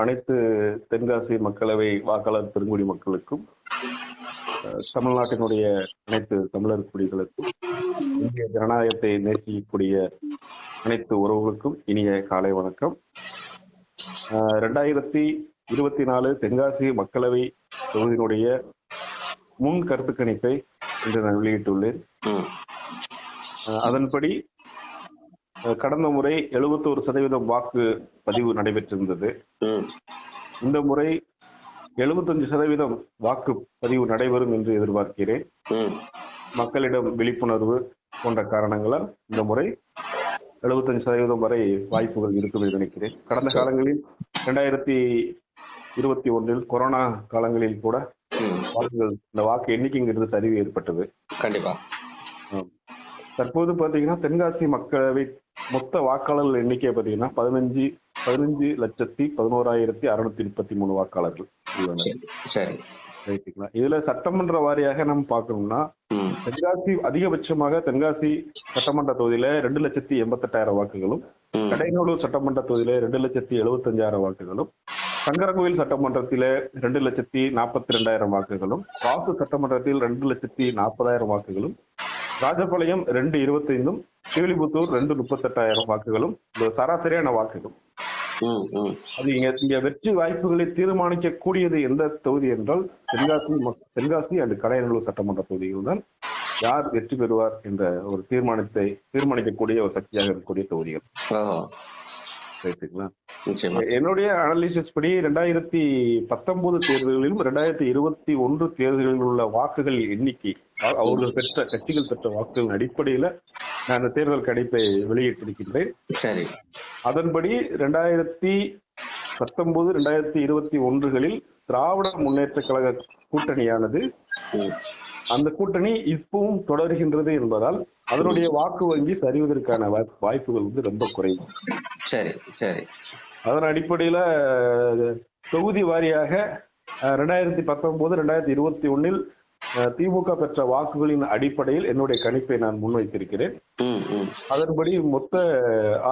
அனைத்து தென்காசி மக்களவை வாக்காளர் பெருங்குடி மக்களுக்கும் தமிழ்நாட்டினுடைய அனைத்து தமிழர் குடிகளுக்கும் இந்திய ஜனநாயகத்தை நேசிக்கக்கூடிய அனைத்து உறவுகளுக்கும் இனிய காலை வணக்கம். ரெண்டாயிரத்தி இருபத்தி நாலு தென்காசி மக்களவை தொகுதியினுடைய முன் கருத்து கணிப்பை இன்று நான் வெளியிட்டுள்ளேன். அதன்படி கடந்த முறை 71% சதவீதம் வாக்கு பதிவு நடைபெற்றிருந்தது. இந்த முறை 75% சதவீதம் வாக்கு பதிவு நடைபெறும் என்று எதிர்பார்க்கிறேன். மக்களிடம் விழிப்புணர்வு போன்ற காரணங்களால் இந்த முறை 75% சதவீதம் வரை வாய்ப்புகள் இருக்கும் என்று நினைக்கிறேன். கடந்த காலங்களில் இரண்டாயிரத்தி இருபத்தி ஒன்றில் கொரோனா காலங்களில் கூட. வாக்குகள் இந்த வாக்கு எண்ணிக்கைங்கிறது சரிவு ஏற்பட்டது. கண்டிப்பா. தற்போது பாத்தீங்கன்னா தென்காசி மக்களவை மொத்த வாக்காளர்கள் எண்ணிக்கை பாத்தீங்கன்னா பதினஞ்சு பதினஞ்சு லட்சத்தி பதினோராயிரத்தி அறுநூத்தி முப்பத்தி மூணு வாக்காளர்கள் ரைட்டுங்களா? இதுல சட்டமன்ற வாரியாக நம்ம பார்க்கணும்னா ம், தென்காசி அதிகபட்சமாக தென்காசி சட்டமன்ற தொகுதியில ரெண்டு லட்சத்தி எண்பத்தெட்டாயிரம் வாக்குகளும் ம். கடைநல்லூர் சட்டமன்ற தொகுதியில ரெண்டு லட்சத்தி எழுபத்தஞ்சாயிரம் வாக்குகளும் சங்கரகோவில் சட்டமன்றத்தில ரெண்டு லட்சத்தி நாற்பத்தி ரெண்டாயிரம் வாக்குகளும் வாக்கு சட்டமன்றத்தில் ரெண்டு லட்சத்தி நாற்பதாயிரம் வாக்குகளும் ராஜபாளையம் ரெண்டு இருபத்தைந்தும் கீழிபுத்தூர் ரெண்டு முப்பத்தெட்டாயிரம் வாக்குகளும் சராசரியான வாக்குகள். அது இங்க இங்க வெற்றி வாய்ப்புகளை தீர்மானிக்க கூடியது எந்த தொகுதி என்றால் தென்காசி தென்காசி அண்ட் கடையநல்லூர் சட்டமன்ற தொகுதிகள் தான் யார் வெற்றி பெறுவார் என்ற ஒரு தீர்மானத்தை தீர்மானிக்கக்கூடிய ஒரு சக்தியாக இருக்கக்கூடிய தொகுதிகள். ரைட்டுங்களா என்னுடைய அனாலிசிஸ் படி ரெண்டாயிரத்தி பத்தொன்பது தேர்தல்களிலும் ரெண்டாயிரத்தி இருபத்தி ஒன்று தேர்தலில் உள்ள வாக்குகள் எண்ணிக்கை அவர்கள் பெற்ற கட்சிகள் பெற்ற வாக்குகளின் அடிப்படையில இந்த தேர்தல் கணிப்பை வெளியிட்டிருக்கின்றேன். சரி. அதன்படி ரெண்டாயிரத்தி பத்தொன்பது ரெண்டாயிரத்தி இருபத்தி ஒன்றுகளில் திராவிட முன்னேற்ற கழக கூட்டணியானது அந்த கூட்டணி இப்பவும் தொடர்கின்றது என்பதால் அதனுடைய வாக்கு வங்கி சரிவதற்கான வாய்ப்- வாய்ப்புகள் வந்து ரொம்ப குறைவு. சரி சரி. அதன் அடிப்படையில தொகுதி வாரியாக ரெண்டாயிரத்தி பத்தொன்பது ரெண்டாயிரத்தி இருபத்தி ஒன்னில் திமுக பெற்ற வாக்குகளின் அடிப்படையில் என்னுடைய கணிப்பை நான் முன்வைத்திருக்கிறேன். அதன்படி மொத்த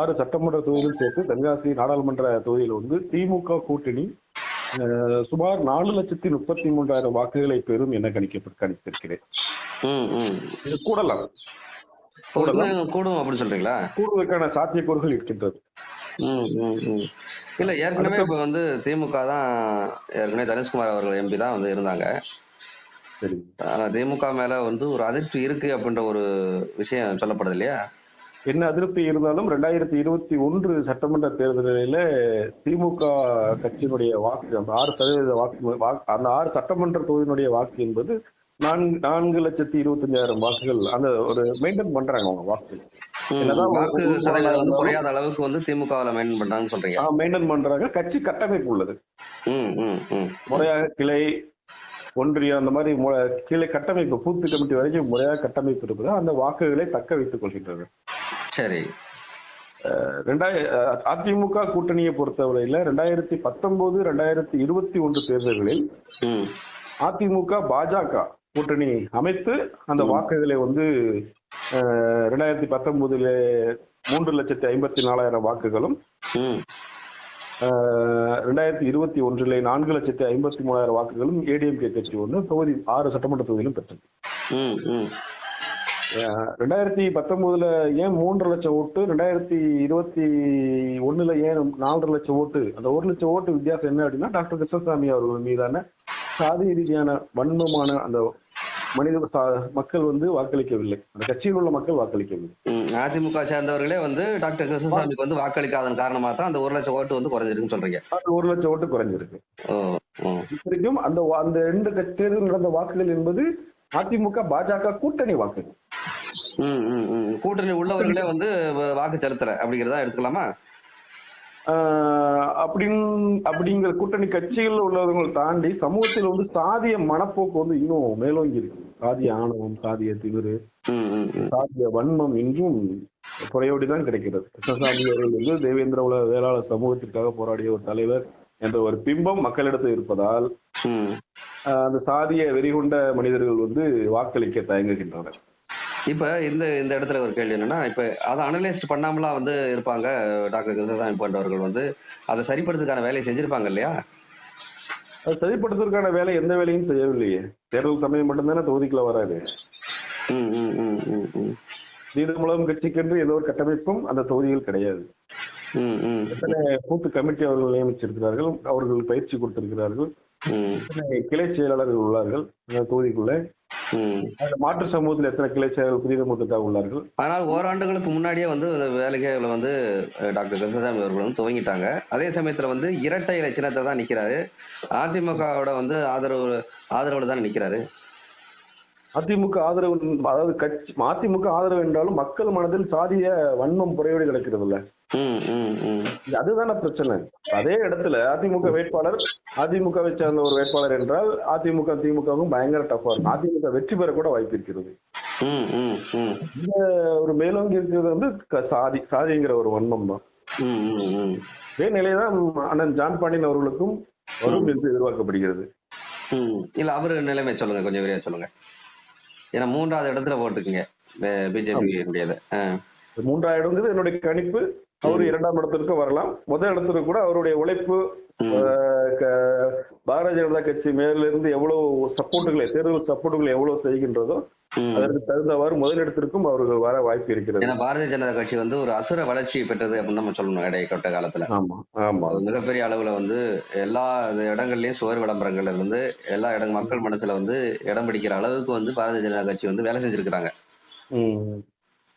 ஆறு சட்டமன்ற தொகுதியில் சேர்த்து தென்காசி நாடாளுமன்ற தொகுதியில் வந்து திமுக கூட்டணி சுமார் நாலு லட்சத்தி முப்பத்தி மூன்றாயிரம் வாக்குகளை பெறும் என கணிக்கப்பட்டு கணித்திருக்கிறேன். இது கூடலாம். கூடும் அப்படின்னு சொல்றீங்களா? கூடுவதற்கான சாத்தியக்கூறுகள் இருக்கின்றது. இல்ல ஏற்கனவே இப்ப வந்து திமுக தான் ஏற்கனவே தனுஷ்குமார் அவர்கள் எம்பி தான் வந்து இருந்தாங்க. ஆனா திமுக மேல வந்து ஒரு அதிருப்தி இருக்கு அப்படின்ற ஒரு விஷயம் சொல்லப்படுது இல்லையா? என்ன அதிருப்தி இருந்தாலும் ரெண்டாயிரத்தி இருபத்தி ஒன்று சட்டமன்ற தேர்தலில திமுக கட்சியினுடைய வாக்கு அந்த ஆறு சதவீத வாக்கு அந்த ஆறு சட்டமன்ற தொகுதியினுடைய வாக்கு என்பது நான்கு நான்கு லட்சத்தி இருபத்தஞ்சாயிரம் வாக்குகள் அந்த ஒரு மெயின்டைன் பண்றாங்க அவங்க வாக்கு குறையாத அளவுக்கு வந்து திமுகவில் மெயின்டைன் பண்றாங்கன்னு சொல்றீங்க. மெயின்டைன் பண்றாங்க. கட்சி கட்டமைப்பு உள்ளது. முறையாக கிளை ஒன்றியம் அந்த மாதிரி கிளை கட்டமைப்பு பூத்து கமிட்டி வரைக்கும் முறையாக கட்டமைப்பு இருப்பது அந்த வாக்குகளை தக்க வைத்துக் கொள்கின்றது. சரி. ரெண்டாயிர அஹ் அதிமுக கூட்டணியை பொறுத்தவரையில ரெண்டாயிரத்தி பத்தொன்பது ரெண்டாயிரத்தி இருபத்தி ஒன்று தேர்தல்களில் அதிமுக பாஜக கூட்டணி அமைத்து அந்த வாக்குகளை வந்து ரெண்டாயிரத்தி பத்தொன்பதுல மூன்று லட்சத்தி ஐம்பத்தி நாலாயிரம் வாக்குகளும் ரெண்டாயிரத்தி இருபத்தி ஒன்றிலே நான்கு லட்சத்தி ஐம்பத்தி மூணாயிரம் வாக்குகளும் ஏடிஎம்கே கட்சி வந்து தொகுதி ஆறு சட்டமன்ற தொகுதியிலும் பெற்றது. ரெண்டாயிரத்தி பத்தொன்பதுல ஏன் மூன்றரை லட்சம் ஓட்டு ரெண்டாயிரத்தி இருபத்தி ஒண்ணுல ஏன் நாலரை லட்சம் ஓட்டு அந்த ஒரு லட்சம் ஓட்டு வித்தியாசம் என்ன அப்படின்னா டாக்டர் கிருஷ்ணசாமி அவர்கள் மீதான சாதி ரீதியான வன்மமான அந்த மனித மக்கள் வந்து வாக்களிக்கவில்லை. அந்த கட்சியில் உள்ள மக்கள் வாக்களிக்கவில்லை. அதிமுக சேர்ந்தவர்களே வந்து டாக்டர் கிருஷ்ணசாமிக்கு வந்து வாக்களிக்காதன் காரணமா தான் அந்த ஒரு லட்சம் ஓட்டு வந்து குறைஞ்சிருக்குன்னு சொல்றீங்க. அது ஒரு லட்சம் ஓட்டு குறைஞ்சிருக்கு. இத்தனைக்கும் அந்த அந்த ரெண்டு தேர்தல் நடந்த வாக்குகள் என்பது அதிமுக பாஜக கூட்டணி வாக்குகள். கூட்டணி உள்ளவர்களே வந்து வாக்கு செலுத்தல. அப்படிங்கிறதா எடுத்துக்கலாமா? ஆஹ் அப்படின் அப்படிங்கிற கூட்டணி கட்சிகள் உள்ளவர்கள் தாண்டி சமூகத்தில் வந்து சாதிய மனப்போக்கு வந்து இன்னும் மேலோங்கி இருக்கு. சாதிய ஆணவம் சாதிய திமிரு. சாதிய வன்மம் இன்றும் குறையோடிதான் கிடைக்கிறது. கிருஷ்ணசாமி அவர்கள் வந்து தேவேந்திர உலக வேளாளர் சமூகத்திற்காக போராடிய ஒரு தலைவர் என்ற ஒரு பிம்பம் மக்களிடத்தில் இருப்பதால் அந்த சாதிய வெறிகொண்ட மனிதர்கள் வந்து வாக்களிக்க தயங்குகின்றனர். இப்ப இந்த இந்த இடத்துல ஒரு கேள்வி என்னன்னா இப்ப அதை அனலைஸ்ட் பண்ணாமலாம் வந்து இருப்பாங்க டாக்டர் கிருஷ்ணசாமி போன்றவர்கள் வந்து அதை சரிப்படுத்துக்கான வேலையை செஞ்சிருப்பாங்க இல்லையா? அது சரிப்படுத்துவதற்கான வேலை எந்த வேலையும் செய்யவில்லையே. தேர்தல் சமயம் மட்டும்தானே தொகுதிக்குள்ள வராது ம் ம் ம் ம் ம். நீதிமூலம் கட்சிக்கென்று ஏதோ ஒரு கட்டமைப்பும் அந்த தொகுதியில் கிடையாது. ம் ம். எத்தனை பூத்து கமிட்டி அவர்கள் நியமிச்சிருக்கிறார்கள் அவர்கள் பயிற்சி கொடுத்திருக்கிறார்கள் கிளை செயலாளர்கள் உள்ளார்கள் அந்த தொகுதிக்குள்ள? மாற்று சமூகத்தில் எத்தனை கிளை செயலாளர்கள் புதிய முத்துக்காக உள்ளார்கள்? ஆனால் ஓராண்டுகளுக்கு முன்னாடியே வந்து வேலைகளை வந்து டாக்டர் கிருஷ்ணசாமி அவர்கள் வந்து துவங்கிட்டாங்க. அதே சமயத்துல வந்து இரட்டை இலை சின்னத்தை தான் நிக்கிறாரு. அதிமுகவோட வந்து ஆதரவு ஆதரவுல தான் நிக்கிறாரு. அதிமுக ஆதரவு அதாவது கட்சி அதிமுக ஆதரவு என்றாலும் மக்கள் மனதில் சாதிய வன்மம் புறையோடு கிடக்கிறது இல்ல ம் ம். ம் அதுதானே பிரச்சனை. அதே இடத்துல அதிமுக வேட்பாளர் அதிமுகவை சேர்ந்த ஒரு வேட்பாளர் என்றால் அதிமுக திமுகவும் பயங்கர டஃபா இருக்கும். அதிமுக வெற்றி பெற கூட வாய்ப்பு இருக்கிறது. ம் ம் ம். இந்த ஒரு மேலோங்கி இருக்கிறது வந்து சாதி சாதிங்கிற ஒரு வன்மம் தான். இதே நிலைதான் அண்ணன் ஜான் பாண்டியன் அவர்களுக்கும் வரும் என்று எதிர்பார்க்கப்படுகிறது. ம். இல்ல அவரு நிலைமை சொல்லுங்க கொஞ்சம் விரிவா சொல்லுங்க. ஏன்னா மூன்றாவது இடத்துல போட்டுருக்கீங்க பிஜேபி மூன்றாயிரம் இடங்கிறது என்னுடைய கணிப்பு. அவர் இரண்டாம் இடத்திற்கு வரலாம். முதல் இடத்திற்கு கூட அவருடைய உழைப்பு பாரதிய ஜனதா கட்சி மேலிருந்து எவ்வளவு சப்போர்ட்டுகளை தேர்தல் சப்போர்ட்டுகளை எவ்வளவு செய்கின்றதோ அதற்கு தகுந்தவாறு முதலிடத்திற்கும் அவர்கள் வர வாய்ப்பு இருக்கிறது. ஏன்னா பாரதிய ஜனதா கட்சி வந்து ஒரு அசுர வளர்ச்சி பெற்றது அப்படின்னு நம்ம சொல்லணும் இடைக்கட்ட காலத்துல. ஆமா ஆமா. மிகப்பெரிய அளவுல வந்து எல்லா இடங்கள்லயும் சுவர் விளம்பரங்கள்ல இருந்து எல்லா இடம் மக்கள் மனத்துல வந்து இடம் பிடிக்கிற அளவுக்கு வந்து பாரதிய ஜனதா கட்சி வந்து வேலை செஞ்சிருக்கிறாங்க.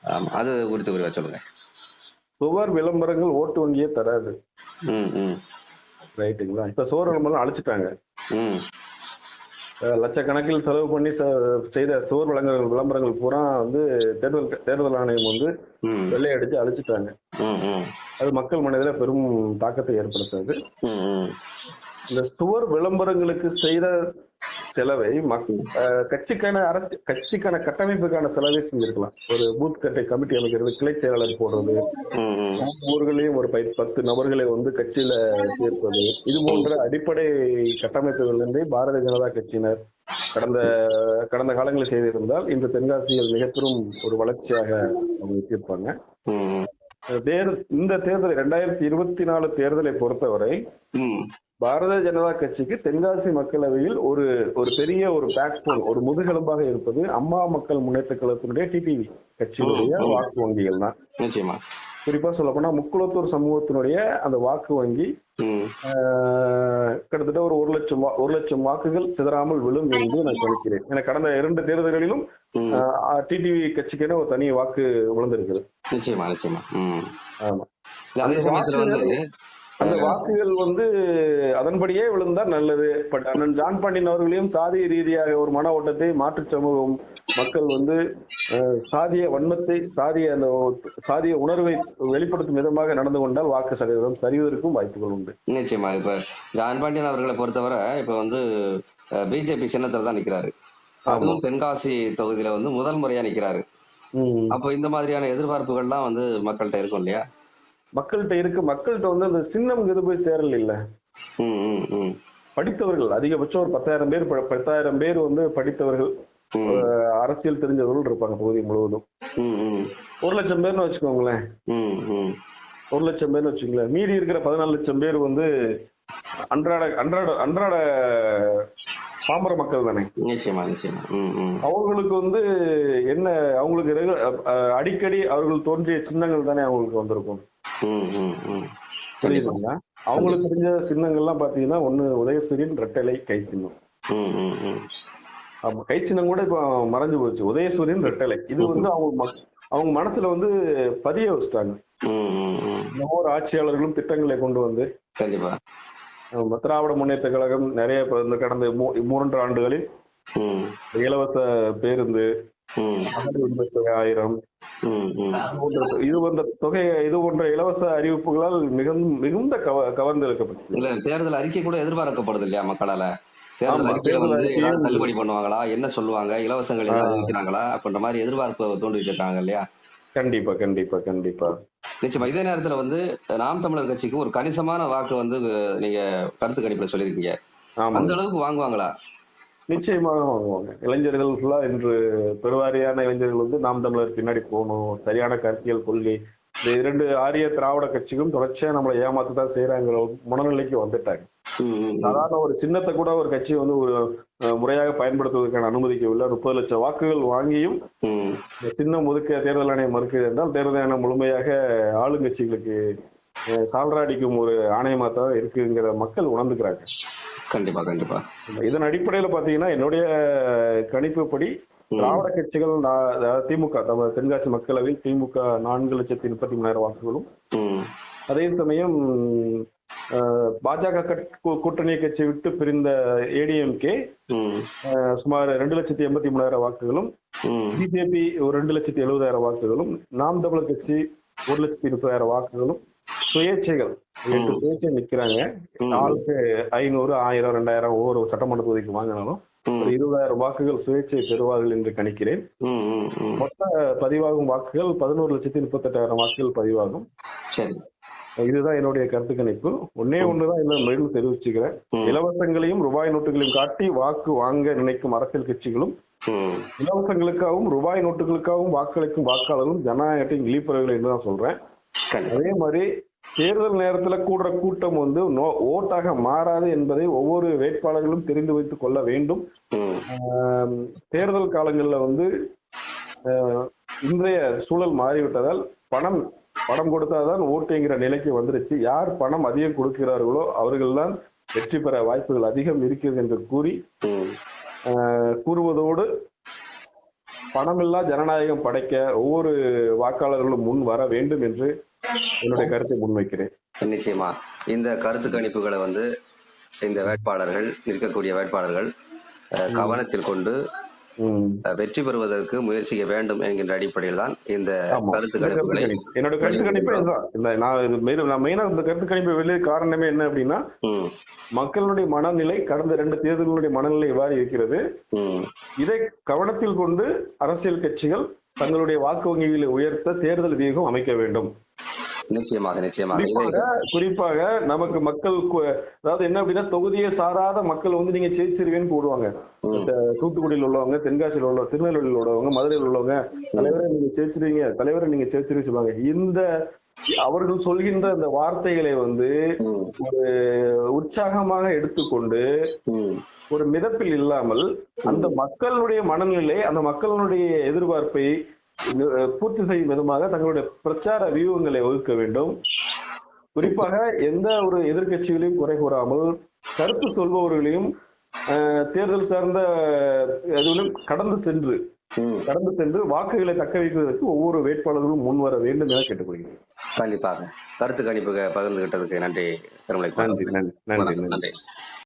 ஆமா அது குறித்து விரிவா சொல்லுங்க. சுவர் விளம்பரங்கள் ஓட்டு வங்கியே தராது. ரைட்டுங்களா? இப்ப சுவர் விளம்பரம் அழிச்சிட்டாங்க. லட்சக்கணக்கில் செலவு பண்ணி செய்த சுவர் விளம்பரங்கள் விளம்பரங்கள் பூரா வந்து தேர்தல் தேர்தல் ஆணையம் வந்து வெள்ளையடிச்சு அழிச்சிட்டாங்க. அது மக்கள் மனதில் பெரும் தாக்கத்தை ம். இந்த சுவர் விளம்பரங்களுக்கு செய்த செலவை கட்சிக்கான அரசு கட்சிக்கான கட்டமைப்புக்கான செலவை செஞ்சிருக்கலாம். ஒரு பூத் கட்டை கமிட்டி அமைக்கிறது கிளை செயலாளர் போடுறது ஊர்களையும் ஒரு பத்து நபர்களை வந்து கட்சியில சேர்ப்பது இது போன்ற அடிப்படை கட்டமைப்புகளிலிருந்தே பாரதிய ஜனதா கட்சியினர் கடந்த கடந்த காலங்களில் செய்திருந்தால் இன்று தென்காசியில் மிக பெரும் ஒரு வளர்ச்சியாக அவங்க எட்டியிருப்பாங்க ம் தேர் இந்த தேர்தல் இரண்டாயிரத்தி இருபத்தி நாலு தேர்தலை பொறுத்தவரை பாரதிய ஜனதா கட்சிக்கு தென்காசி மக்களவையில் ஒரு ஒரு பெரிய ஒரு பேக்போன் ஒரு முதுகெலும்பாக இருப்பது அம்மா மக்கள் முன்னேற்ற கழகத்தினுடைய டிடிவி கட்சியினுடைய வாக்கு வங்கிகள் தான். நிச்சயமா. குறிப்பா சொல்ல போனா முக்குளத்தூர் சமூகத்தினுடைய அந்த வாக்கு வங்கி கிட்டத்தட்ட ஒரு ஒரு லட்சம் ஒரு லட்சம் வாக்குகள் சிதறாமல் விழும் என்று நான் கணிக்கிறேன் ஏன்னா கடந்த இரண்டு தேர்தல்களிலும் டிடிவி கட்சிக்கென ஒரு தனி வாக்கு விழுந்திருக்குது நிச்சயமா நிச்சயமா. ஆமா. அந்த வாக்குகள் வந்து அதன்படியே விழுந்தா நல்லது. பட் அண்ணன் ஜான் பாண்டியன் அவர்களையும் சாதிய ரீதியாக ஒரு மன ஓட்டத்தை மாற்றுச் சமூகம் மக்கள் வந்து சாதிய வன்மத்தை சாதிய அந்த சாதிய உணர்வை வெளிப்படுத்தும் விதமாக நடந்து கொண்டால் வாக்கு சதவீதம் சரிவதற்கும் வாய்ப்புகள் உண்டு. நிச்சயமா. இப்ப ஜான் பாண்டியன் அவர்களை பொறுத்தவரை இப்ப வந்து பிஜேபி சின்னத்துல தான் நிக்கிறாரு. அதுவும் தென்காசி தொகுதியில வந்து முதல் முறையா நிக்கிறாரு. அப்போ இந்த மாதிரியான எதிர்பார்ப்புகள்லாம் வந்து மக்கள்கிட்ட இருக்கும் இல்லையா? மக்கள்கிட்ட இருக்கு. மக்கள்கிட்ட வந்து அந்த சின்னம் இது போய் சேரல இல்ல. படித்தவர்கள் அதிகபட்சம் ஒரு பத்தாயிரம் பேர் பத்தாயிரம் பேர் வந்து படித்தவர்கள் அரசியல் தெரிஞ்சவர்கள் இருப்பாங்க தொகுதி முழுவதும். ஒரு லட்சம் பேர்னு வச்சுக்கோங்களேன். ஒரு லட்சம் பேர்னு வச்சுங்களேன் மீதி இருக்கிற பதினாலு லட்சம் பேர் வந்து அன்றாட அன்றாட அன்றாட பாமர மக்கள் தானே. நிச்சயமா நிச்சயமா. அவங்களுக்கு வந்து என்ன அவங்களுக்கு அடிக்கடி அவர்கள் தோன்றிய சின்னங்கள் தானே அவங்களுக்கு வந்திருக்கும். புரியுதுங்களா? அவங்களுக்கு தெரிஞ்ச சின்னங்கள்லாம் பாத்தீங்கன்னா ஒண்ணு உதயசூரியன் ரெட்டலை கை சின்னம். ம் ம் ம். ஆமா கை சின்னம் கூட இப்போ மறைஞ்சு போச்சு. உதயசூரியன் ரெட்டலை இது வந்து அவங்க அவங்க மனசுல வந்து பதிய வச்சுட்டாங்க. ஒவ்வொரு ஆட்சியாளர்களும் திட்டங்களை கொண்டு வந்து கண்டிப்பா. திராவிட முன்னேற்ற கழகம் நிறைய இந்த கடந்த மூன்று ஆண்டுகளில் இலவச பேருந்து ஆயிரம். இது போன்ற தொகை இது போன்ற இலவச அறிவிப்புகளால் மிகுந்த மிகுந்த கவ கவர்ந்து இழுக்கப்பட்டது இல்ல தேர்தல் அறிக்கை கூட எதிர்பார்க்கப்படுது இல்லையா மக்களால? தள்ளுபடி பண்ணுவாங்களா? என்ன சொல்லுவாங்க? இலவசங்கள் ஏதாவது வைக்கிறாங்களா அப்படின்ற மாதிரி எதிர்பார்ப்பு தோண்டி வச்சிருக்காங்க இல்லையா? கண்டிப்பா கண்டிப்பா கண்டிப்பா. நிச்சயமா இதே நேரத்துல வந்து நாம் தமிழர் கட்சிக்கு ஒரு கணிசமான வாக்கு வந்து நீங்க கருத்து கணிப்புல சொல்லியிருக்கீங்க. அந்த அளவுக்கு வாங்குவாங்களா? நிச்சயமாக வாங்குவாங்க இளைஞர்கள் ஃபுல்லா இன்று பெருவாரியான இளைஞர்கள் வந்து நாம் தமிழர் பின்னாடி போகணும். சரியான கருத்தியல் கொள்கை. இந்த இரண்டு ஆரிய திராவிட கட்சிகளும் தொடர்ச்சியா நம்மளை ஏமாத்து தான் செய்யறாங்கிற மனநிலைக்கு வந்துட்டாங்க. சாதாரண ஒரு சின்னத்தை கூட ஒரு கட்சி வந்து ஒரு முறையாக பயன்படுத்துவதற்கான அனுமதிக்கவில்லை முப்பது லட்சம் வாக்குகள் வாங்கியும் சின்னம் ஒதுக்க தேர்தல் ஆணையம் மறுக்கிறது என்றால் தேர்தல் ஆணையம் முழுமையாக ஆளுங்கட்சிகளுக்கு அஹ், சால்ராடிக்கும் ஒரு ஆணையமா தான் இருக்குங்கிற மக்கள் உணர்ந்துக்கிறாங்க. கண்டிப்பா கண்டிப்பா இதன் அடிப்படையில பாத்தீங்கன்னா என்னுடைய கணிப்புப்படி. திராவிட கட்சிகள் திமுக தென்காசி மக்களவையில் திமுக நான்கு லட்சத்தி முப்பத்தி மூணாயிரம் வாக்குகளும். அதே சமயம் பாஜக கூட்டணி கட்சி விட்டு பிரிந்த ஏடிஎம்கே. சுமார் ரெண்டு லட்சத்தி எண்பத்தி மூணாயிரம் வாக்குகளும். பிஜேபி ஒரு ரெண்டு லட்சத்தி எழுபதாயிரம் வாக்குகளும் நாம் தமிழர் கட்சி ஒரு லட்சத்தி முப்பதாயிரம் வாக்குகளும் சுயேட்சைகள் எட்டு சுயேட்சை நிக்கிறாங்க. ம். ஆளுக்கு ஐநூறு ஆயிரம் ரெண்டாயிரம் ஒவ்வொரு சட்டமன்ற தொகுதிக்கு வாங்கினாலும் இருபதாயிரம் வாக்குகள் சுயேட்சை பெறுவார்கள் என்று கணிக்கிறேன். மொத்த பதிவாகும் வாக்குகள் பதினோரு லட்சத்தி முப்பத்தெட்டாயிரம் வாக்குகள் பதிவாகும். இதுதான் என்னுடைய கருத்து கணிப்பு. ஒன்னே ஒண்ணுதான் இன்னும் மேலும் தெரிவிச்சுக்கிறேன். இலவசங்களையும் ரூபாய் நோட்டுகளையும் காட்டி வாக்கு வாங்க நினைக்கும் அரசியல் கட்சிகளும். இலவசங்களுக்காகவும் ரூபாய் நோட்டுகளுக்காகவும் வாக்களிக்கும் வாக்காளர்களும் ஜனநாயகத்தை இழிப்பவர்கள் என்று தான் சொல்றேன் அதே மாதிரி தேர்தல் நேரத்துல கூடுற கூட்டம் வந்து ஓட்டாக மாறாது என்பதை ஒவ்வொரு வேட்பாளர்களும் தெரிந்து வைத்துக் கொள்ள வேண்டும். தேர்தல் காலங்கள்ல வந்து இன்றைய சூழல் மாறிவிட்டதால் பணம் பணம் கொடுத்தாதான் ஓட்டுங்கிற நிலைக்கு வந்துருச்சு. யார் பணம் அதிகம் கொடுக்கிறார்களோ அவர்கள்தான் வெற்றி பெற வாய்ப்புகள் அதிகம் இருக்கிறது என்று கூறி கூறுவதோடு பணமில்லா ஜனநாயகம் படைக்க ஒவ்வொரு வாக்காளர்களும் முன் வர வேண்டும் என்று என்னுடைய கருத்தை முன்வைக்கிறேன் நிச்சயமா இந்த கருத்து கணிப்புகளை வந்து இந்த வேட்பாளர்கள் இருக்கக்கூடிய வேட்பாளர்கள் கவனத்தில் கொண்டு வெற்றி பெறுவதற்கு முயற்சிக்க வேண்டும் என்கின்ற அடிப்படையில் தான் இந்த. கருத்து கணிப்புகளை கணிப்பு. என்னோட கருத்து கணிப்பு இந்த நான் இது மெயின் நான் மெயினா இந்த கருத்து கணிப்பு வெளியே காரணமே என்ன அப்படின்னா. மக்களுடைய மனநிலை கடந்த ரெண்டு தேர்தல்களுடைய மனநிலை எவ்வாறு இருக்கிறது. இதை கவனத்தில் கொண்டு அரசியல் கட்சிகள் தங்களுடைய வாக்கு வங்கிகளை உயர்த்த தேர்தல் வியூகம் அமைக்க வேண்டும் நிச்சயமாக நிச்சயமாக. குறிப்பாக நமக்கு மக்கள் அதாவது என்ன அப்படின்னா தொகுதியை சாராத மக்கள் வந்து நீங்க ஜெயிச்சிருவேன்னு போடுவாங்க. தூத்துக்குடியில் உள்ளவங்க தென்காசியில் உள்ள திருநெல்வேலியில் உள்ளவங்க மதுரையில் உள்ளவங்க தலைவரை நீங்க ஜெயிச்சிருவீங்க தலைவரை நீங்க ஜெயிச்சிருவீங்க சொல்லுவாங்க. இந்த அவர்கள் சொல்கின்ற அந்த வார்த்தைகளை வந்து. ஒரு உற்சாகமாக எடுத்துக்கொண்டு. ஒரு மிதப்பில் இல்லாமல் அந்த மக்களுடைய மனநிலை அந்த மக்களுடைய எதிர்பார்ப்பை பூர்த்தி செய்யும் விதமாக தங்களுடைய பிரச்சார வியூகங்களை வகுக்க வேண்டும். குறிப்பாக எந்த ஒரு எதிர்க்கட்சிகளையும் குறை கூறாமல் கருத்து சொல்பவர்களையும் தேர்தல் சார்ந்த எதுவிலும் கடந்து சென்று. கடந்து சென்று வாக்குகளை தக்க வைப்பதற்கு ஒவ்வொரு வேட்பாளர்களும் முன்வர வேண்டும் என கேட்டுக்கொள்கிறேன். கண்டிப்பாக. கருத்து கணிப்பு பகிர்ந்துகிட்டதுக்கு நன்றி நன்றி நன்றி. நன்றி.